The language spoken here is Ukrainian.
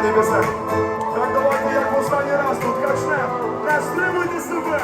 останній пісень. Так давайте як в останній раз тут качнемо. Не стримуйте себе.